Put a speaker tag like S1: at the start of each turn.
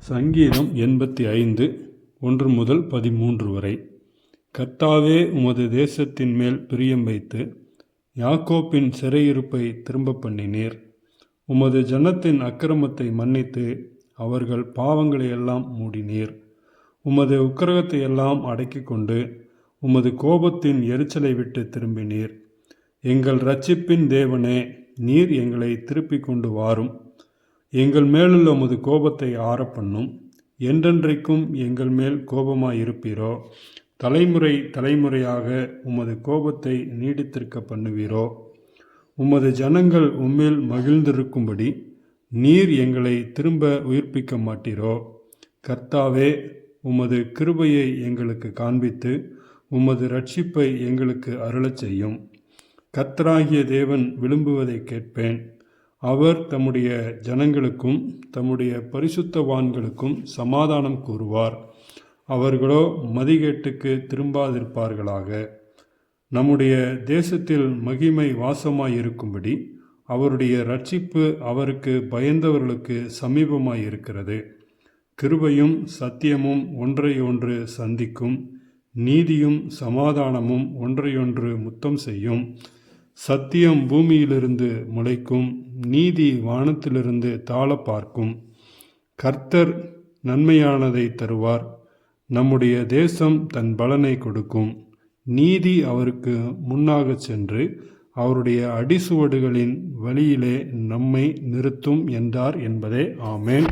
S1: சங்கீதம் எண்பத்தி ஐந்து ஒன்று முதல் பதிமூன்று வரை. கர்த்தாவே உமது தேசத்தின் மேல் பிரியம் வைத்து யாக்கோப்பின் சிறையிருப்பை திரும்ப பண்ணினீர். உமது ஜனத்தின் அக்கிரமத்தை மன்னித்து அவர்கள் பாவங்களை எல்லாம் மூடினீர். உமது உக்கிரகத்தை எல்லாம் அடக்கி கொண்டு உமது கோபத்தின் எரிச்சலை விட்டு திரும்பினீர். எங்கள் ரட்சிப்பின் தேவனே நீர் எங்களை திருப்பிக் கொண்டு வாரும். எங்கள் மேலுள்ள உமது கோபத்தை ஆறப்பண்ணும். என்றென்றைக்கும் எங்கள் மேல் கோபமாயிருப்பீரோ? தலைமுறை தலைமுறையாக உமது கோபத்தை நீடித்திருக்க பண்ணுவீரோ? உமது ஜனங்கள் உம்மேல் மகிழ்ந்திருக்கும்படி நீர் எங்களை திரும்ப உயிர்ப்பிக்க மாட்டீரோ? கர்த்தாவே உமது கிருபையை எங்களுக்கு காண்பித்து உமது ரட்சிப்பை எங்களுக்கு அருளச் செய்யும். கர்த்தராகிய தேவன் விரும்புவதை கேட்பேன். அவர் தம்முடைய ஜனங்களுக்கும் தம்முடைய பரிசுத்தவான்களுக்கும் சமாதானம் கூறுவார். அவர்களோ மதிகேட்டுக்கு திரும்பாதிருப்பார்களாக. நம்முடைய தேசத்தில் மகிமை வாசமாயிருக்கும்படி அவருடைய ரட்சிப்பு அவருக்கு பயந்தவர்களுக்கு சமீபமாயிருக்கிறது. கிருபையும் சத்தியமும் ஒன்றையொன்று சந்திக்கும் நீதியும் சமாதானமும் ஒன்றையொன்று முத்தம் செய்யும் சத்தியம் பூமியிலிருந்து முளைக்கும் நீதி வானத்திலிருந்து தாழ பார்க்கும். கர்த்தர் நன்மையானதை தருவார். நம்முடைய தேசம் தன் பலனை கொடுக்கும். நீதி அவருக்கு முன்னாகச் சென்று அவருடைய அடிசுவடுகளின் வழியிலே நம்மை நிறுத்தும் என்றார் என்பதே. ஆமேன்.